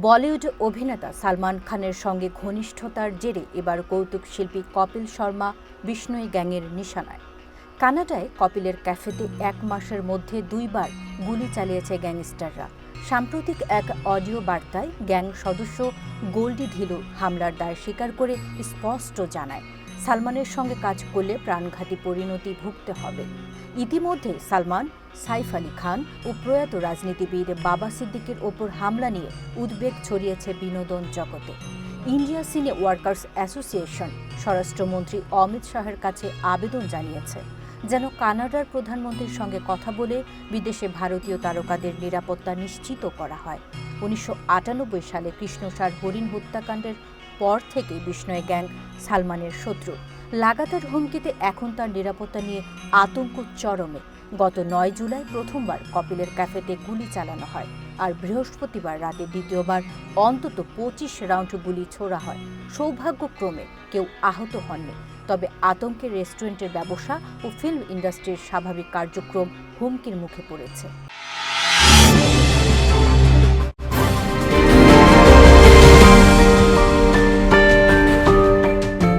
বলিউড অভিনেতা সালমান খানের সঙ্গে ঘনিষ্ঠতার জেরে এবার কৌতুক শিল্পী কপিল শর্মা বিষ্ণুই গ্যাংয়ের নিশানায়। কানাডায় কপিলের ক্যাফেতে এক মাসের মধ্যে দুইবার গুলি চালিয়েছে গ্যাংস্টাররা। সাম্প্রতিক এক অডিও বার্তায় গ্যাং সদস্য গোল্ডি ঢিলু হামলার দায় স্বীকার করে স্পষ্ট জানায়। সালমানের সঙ্গে কাজ করলে প্রাণঘাতী পরিণতি ভুগতে হবে। ইতিমধ্যে সালমান, সাইফ আলী খান ও প্রয়াত রাজনীতিবিদ বাবা সিদ্দিকের ওপর হামলা নিয়ে উদ্বেগ ছড়িয়েছে বিনোদন জগতে। ইন্ডিয়া সিনে ওয়ার্কার্স অ্যাসোসিয়েশন স্বরাষ্ট্রমন্ত্রী অমিত শাহের কাছে আবেদন জানিয়েছে, যেন কানাডার প্রধানমন্ত্রীর সঙ্গে কথা বলে বিদেশে ভারতীয় তারকাদের নিরাপত্তা নিশ্চিত করা হয়। উনিশশো আটানব্বই সালে কৃষ্ণসার হরিণ হত্যাকাণ্ডের পর থেকে বিষ্ণয় গ্যাং সালমানের শত্রু। লাগাতার হুমকিতে এখন তার নিরাপত্তা নিয়ে আতঙ্ক চরমে। গত নয় জুলাই প্রথমবার কপিলের ক্যাফেতে গুলি চালানো হয় আর বৃহস্পতিবার রাতে দ্বিতীয়বার অন্তত পঁচিশ রাউন্ড গুলি ছোড়া হয়। সৌভাগ্যক্রমে কেউ আহত হননি। তবে আতঙ্কের রেস্টুরেন্টের ব্যবসা ও ফিল্ম ইন্ডাস্ট্রির স্বাভাবিক কার্যক্রম হুমকির মুখে পড়েছে।